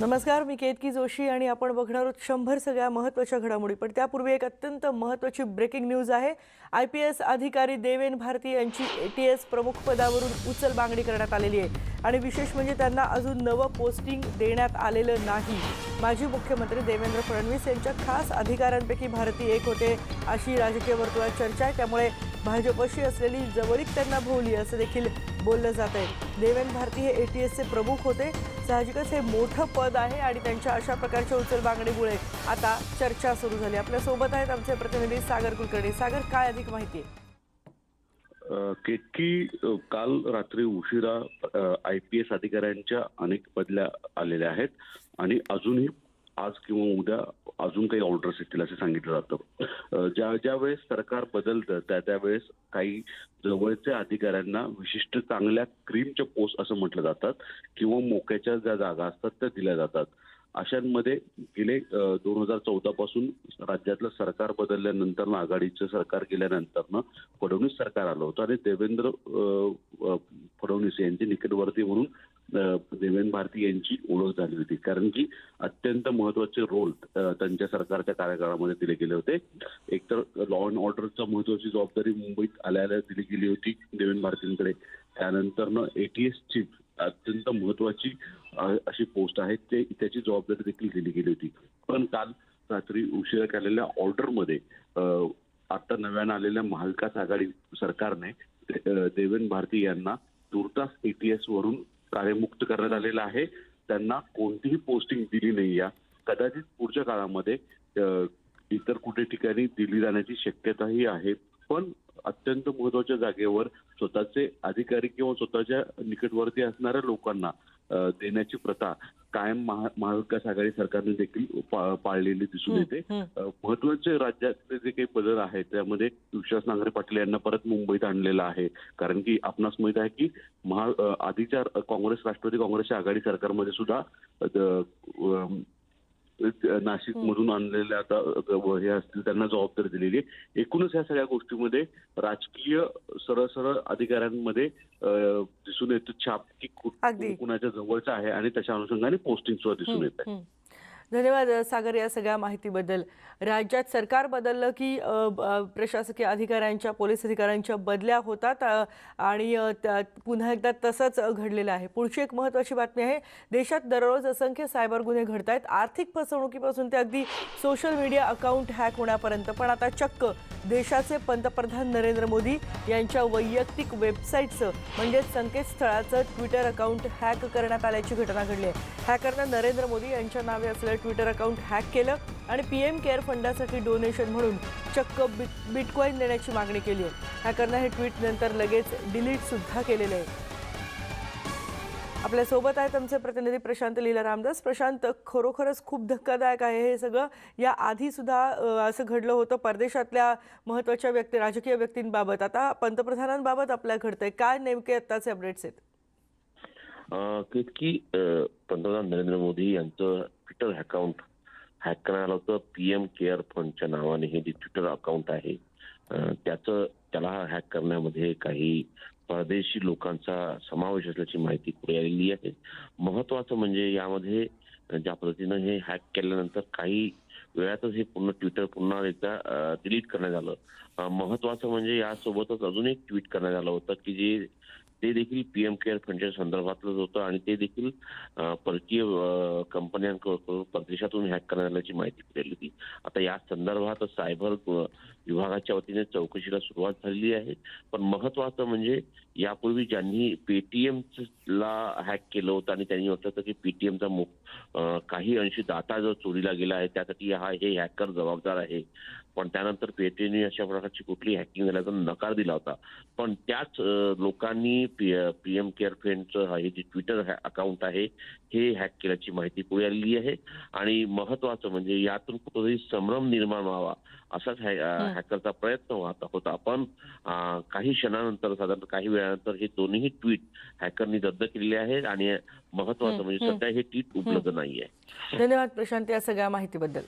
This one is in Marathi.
नमस्कार मी केतकी जोशी आणि आपण बघणार आहोत शंभर सगळ्या महत्त्वाच्या घडामोडी. पण त्यापूर्वी एक अत्यंत महत्त्वाची ब्रेकिंग न्यूज आहे. आय पी एस अधिकारी देवेन भारती यांची ए टी एस प्रमुख पदावरून उचल मागणी करण्यात आलेली आहे. आणि विशेष म्हणजे त्यांना अजून नवं पोस्टिंग देण्यात आलेलं नाही. माजी मुख्यमंत्री देवेंद्र फडणवीस यांच्या खास अधिकाऱ्यांपैकी भारती एक होते. अशी राजकीय वर्तुळात चर्चा आहे. त्यामुळे भाजपशी असलेली जवळीक त्यांना भोवली असं देखील बोललं जात आहे. देवेन भारती हे ए टी एसचे प्रमुख होते. साहजिकच हे मोठं पद आहे आणि त्यांच्या अशा प्रकारच्या उचल बांगडीमुळे आता चर्चा सुरू झाली. आपल्यासोबत आहेत आमचे प्रतिनिधी सागर कुलकर्णी. सागर काय अधिक माहिती आहे? केतकी काल रात्री उशिरा आय पी एस अधिकाऱ्यांच्या अनेक बदल्या आलेल्या आहेत आणि अजूनही आज किंवा उद्या अजून काही ऑर्डर्स येतील असं सांगितलं जातं. ज्या ज्या वेळेस सरकार बदलतं त्या त्यावेळेस काही जवळच्या अधिकाऱ्यांना विशिष्ट चांगल्या क्रीमच्या पोस्ट असं म्हटलं जातात किंवा मोक्याच्या ज्या जागा असतात त्या दिल्या जातात. अशांमध्ये गेले दोन हजार चौदा पासून राज्यातलं सरकार बदलल्यानंतर आघाडीचं सरकार गेल्यानंतर फडणवीस सरकार आलं होतं. आणि देवेंद्र फडणवीस यांचे निकटवर्ती म्हणून देवेंद्र भारती यांची ओळख झाली होती. कारण की अत्यंत महत्त्वाचे रोल त्यांच्या सरकारच्या कार्यकाळामध्ये दिले गेले होते. एकतर लॉ अँड ऑर्डरचा महत्वाची जबाबदारी मुंबईत आल्या आल्या दिली गेली होती देवेंद्र भारतींकडे. त्यानंतर एटीएस ची अत्यंत महत्वाची अशी पोस्ट आहे ते त्याची जबाबदारी देखील दिली गेली होती. पण काल रात्री उशिरा केलेल्या ऑर्डरमध्ये आता नव्यानं आलेल्या महाविकास आघाडी सरकारने देवेन देवेंद्र भारती यांना तुर्तास एटीएस वरून कार्यमुक्त करण्यात आलेलं आहे. त्यांना कोणतीही पोस्टिंग दिली नाही या कदाचित पुढच्या काळामध्ये इतर कुठे ठिकाणी दिली जाण्याची शक्यताही आहे. पण अत्यंत महत्त्वाच्या जागेवर स्वतःचे अधिकारी किंवा स्वतःच्या निकटवर्ती असणाऱ्या लोकांना देण्याची प्रथा कायम महा महाविकास आघाडी सरकारने देखील पाळलेली दिसून येते. महत्त्वाचे राज्यातले जे काही बदल आहेत त्यामध्ये विश्वास नांगरे पाटील यांना परत मुंबईत आणलेलं आहे. कारण की आपणास माहीत आहे की महा आधीच्या काँग्रेस राष्ट्रवादी काँग्रेसच्या आघाडी सरकारमध्ये सुद्धा नाशिक मधून आणलेल्या आता हे असतील त्यांना जबाबदारी दिलेली आहे. एकूणच या सगळ्या गोष्टीमध्ये राजकीय सरळ सरळ अधिकाऱ्यांमध्ये दिसून येतं छाप की. कुणाच्या जवळचं आहे आणि त्याच्या अनुषंगाने पोस्टिंग सुद्धा दिसून येत आहे. धन्यवाद सागर या सगळ्या माहितीबद्दल. राज्यात सरकार बदललं की प्रशासकीय अधिकाऱ्यांच्या पोलीस अधिकाऱ्यांच्या बदल्या होतात आणि पुन्हा एकदा तसंच घडलेलं आहे. पुढची एक महत्त्वाची बातमी आहे देशात दररोज असंख्य सायबर गुन्हे घडत आहेत आर्थिक फसवणुकीपासून ते अगदी सोशल मीडिया अकाउंट हॅक होण्यापर्यंत. पण आता चक्क देशाचे पंतप्रधान नरेंद्र मोदी यांच्या वैयक्तिक वेबसाईटचं म्हणजेच संकेतस्थळाचं ट्विटर अकाउंट हॅक करण्यात आल्याची घटना घडली आहे. हॅकरनं नरेंद्र मोदी यांच्या नावे असलेलं ट्विटर अकाउंट हॅक केलं आणि पी एम केअर फंडासाठी डोनेशन म्हणून चक्क बिट बिटकॉईन देण्याची मागणी केली. आहे हॅकरनं हे ट्विट नंतर लगेच डिलीट सुद्धा केलेलं. आहे आपल्यासोबत आहेत आमचे प्रतिनिधी प्रशांत लीला रामदास. प्रशांत खरोखरच खूप धक्कादायक आहे हे सगळं. या आधी सुद्धा असं घडलं होतं परदेशातल्या महत्त्वाच्या व्यक्ती राजकीय व्यक्तींबाबत. आता पंतप्रधानांबाबत आपल्या घडतंय. काय नेमके आत्ताचे अपडेट्स आहेत? की पंतप्रधान नरेंद्र मोदी यांचं ट्विटर अकाउंट हॅक करण्यात आलं होतं पीएम केअर फंडच्या नावाने हे जे ट्विटर अकाउंट आहे त्याचं त्याला हॅक करण्यामध्ये काही परदेशी लोकांचा समावेश असल्याची माहिती पुढे आलेली आहे. महत्वाचं म्हणजे यामध्ये ज्या पद्धतीनं हे हॅक केल्यानंतर काही वेळातच हे पूर्ण ट्विटर पुन्हा एकदा डिलीट करण्यात आलं. महत्वाचं म्हणजे यासोबतच अजून एक ट्विट करण्यात आलं होतं की जे ते देखील पीएम केअर फंडच्या संदर्भातलंच होतं आणि ते देखील परकीय कंपन्यांकडून परदेशातून हॅक करण्यात आल्याची माहिती दिलेली होती. आता या संदर्भात सायबर विभागाच्या वतीने चौकशीला सुरुवात झालेली आहे. पण महत्वाचं म्हणजे यापूर्वी ज्यांनी पेटीएम ला हॅक केलं होतं आणि त्यांनी म्हटलं होतं की पेटीएमचा काही अंशी डाटा जो चोरीला गेला आहे त्यासाठी हा हे हॅकर जबाबदार आहे. पण त्यानंतर पेटीएमने अशा प्रकारची कुठली हॅकिंग झाल्याचा नकार दिला होता. पण त्याच लोकांनी पीएम केअर फंडचं हे जे ट्विटर अकाउंट आहे हे हॅक केल्याची माहिती पुढे आलेली आहे. आणि महत्वाचं म्हणजे यातून कुठेतरी संभ्रम निर्माण व्हावा असाच हॅ- हॅकरचा प्रयत्न होता होता पण काही क्षणानंतर साधारण काही वेळानंतर हे दोन्ही ट्विट हॅकरनी रद्द केलेले आहेत आणि महत्वाचं म्हणजे सध्या हे ट्विट उपलब्ध नाहीये. धन्यवाद प्रशांत या सगळ्या माहितीबद्दल.